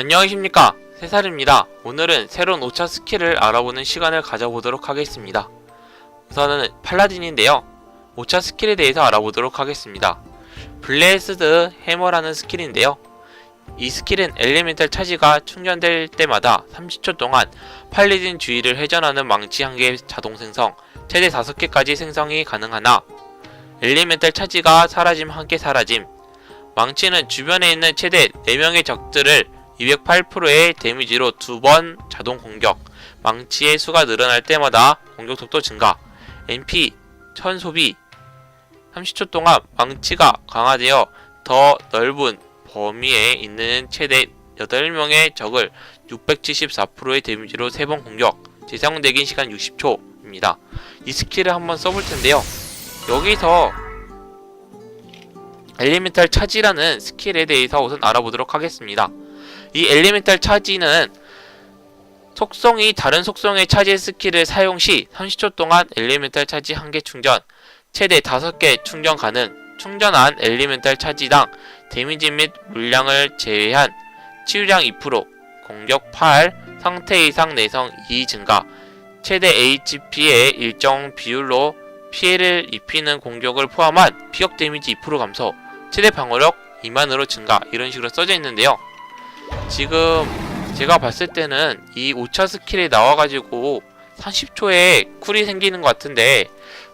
안녕하십니까. 세살입니다. 오늘은 새로운 5차 스킬을 알아보는 시간을 가져보도록 하겠습니다. 우선은 팔라딘인데요. 5차 스킬에 대해서 알아보도록 하겠습니다. 블레스드 해머라는 스킬인데요. 이 스킬은 엘리멘탈 차지가 충전될 때마다 30초 동안 팔라딘 주위를 회전하는 망치 한개 자동 생성 최대 5개까지 생성이 가능하나 엘리멘탈 차지가 사라짐 한개 사라짐. 망치는 주변에 있는 최대 4명의 적들을 208%의 데미지로 두 번 자동 공격, 망치의 수가 늘어날 때마다 공격 속도 증가, MP 1000 소비, 30초 동안 망치가 강화되어 더 넓은 범위에 있는 최대 8명의 적을 674%의 데미지로 3번 공격, 재사용 대기 시간 60초입니다. 이 스킬을 한번 써볼 텐데요. 여기서 엘리멘탈 차지라는 스킬에 대해서 우선 알아보도록 하겠습니다. 이 엘리멘탈 차지는 속성이 다른 속성의 차지 스킬을 사용 시 30초 동안 엘리멘탈 차지 1개 충전, 최대 5개 충전 가능, 충전한 엘리멘탈 차지당 데미지 및 물량을 제외한 치유량 2%, 공격 8, 상태 이상 내성 2 증가, 최대 HP의 일정 비율로 피해를 입히는 공격을 포함한 피격 데미지 2% 감소, 최대 방어력 2만으로 증가 이런 식으로 써져 있는데요. 지금 제가 봤을 때는 이 5차 스킬이 나와가지고 30초에 쿨이 생기는 것 같은데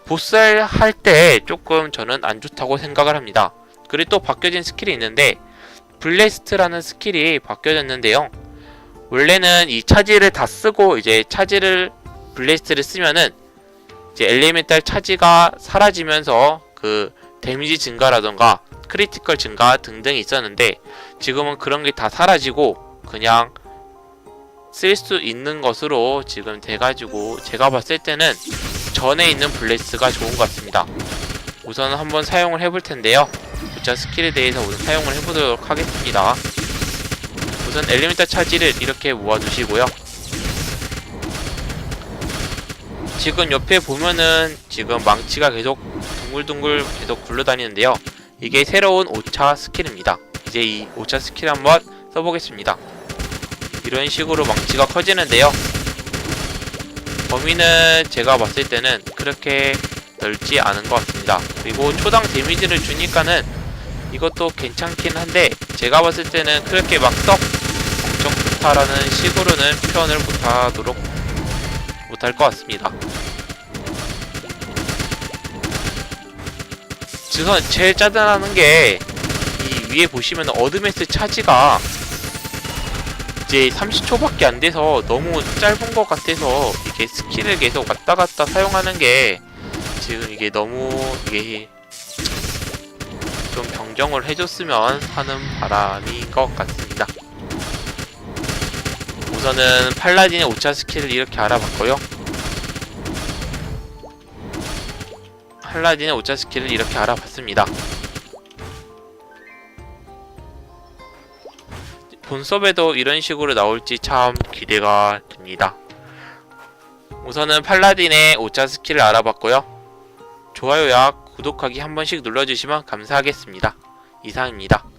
보스 할때 조금 저는 안 좋다고 생각을 합니다. 그리고 또 바뀌어진 스킬이 있는데 블레스트라는 스킬이 바뀌어졌는데요. 원래는 이 차지를 다 쓰고 이제 차지를 블레스트를 쓰면은 이제 엘리멘탈 차지가 사라지면서 그 데미지 증가라던가 크리티컬 증가 등등이 있었는데 지금은 그런 게 다 사라지고 그냥 쓸 수 있는 것으로 지금 돼가지고 제가 봤을 때는 전에 있는 블레스가 좋은 것 같습니다. 우선 한번 사용을 해볼 텐데요. 부자 스킬에 대해서 우선 사용을 해보도록 하겠습니다. 우선 엘리멘탈 차지를 이렇게 모아두시고요. 지금 옆에 보면은 지금 망치가 계속 둥글둥글 계속 굴러다니는데요. 이게 새로운 5차 스킬입니다. 이제 이 5차 스킬 한번 써보겠습니다. 이런 식으로 망치가 커지는데요. 범위는 제가 봤을 때는 그렇게 넓지 않은 것 같습니다. 그리고 초당 데미지를 주니까는 이것도 괜찮긴 한데 제가 봤을 때는 그렇게 막썩 엄청 좋다라는 식으로는 표현을 못하도록 못할 것 같습니다. 우선 제일 짜증나는 게 이 위에 보시면 어드메스 차지가 이제 30초밖에 안 돼서 너무 짧은 것 같아서 이게 스킬을 계속 왔다 갔다 사용하는 게 지금 이게 너무 이게 좀 변경을 해줬으면 하는 바람인 것 같습니다. 우선은 팔라딘의 5차 스킬을 이렇게 알아봤고요. 팔라딘의 5차 스킬을 이렇게 알아봤습니다. 본섭에도 이런 식으로 나올지 참 기대가 됩니다. 우선은 팔라딘의 5차 스킬을 알아봤고요. 좋아요와 구독하기 한 번씩 눌러주시면 감사하겠습니다. 이상입니다.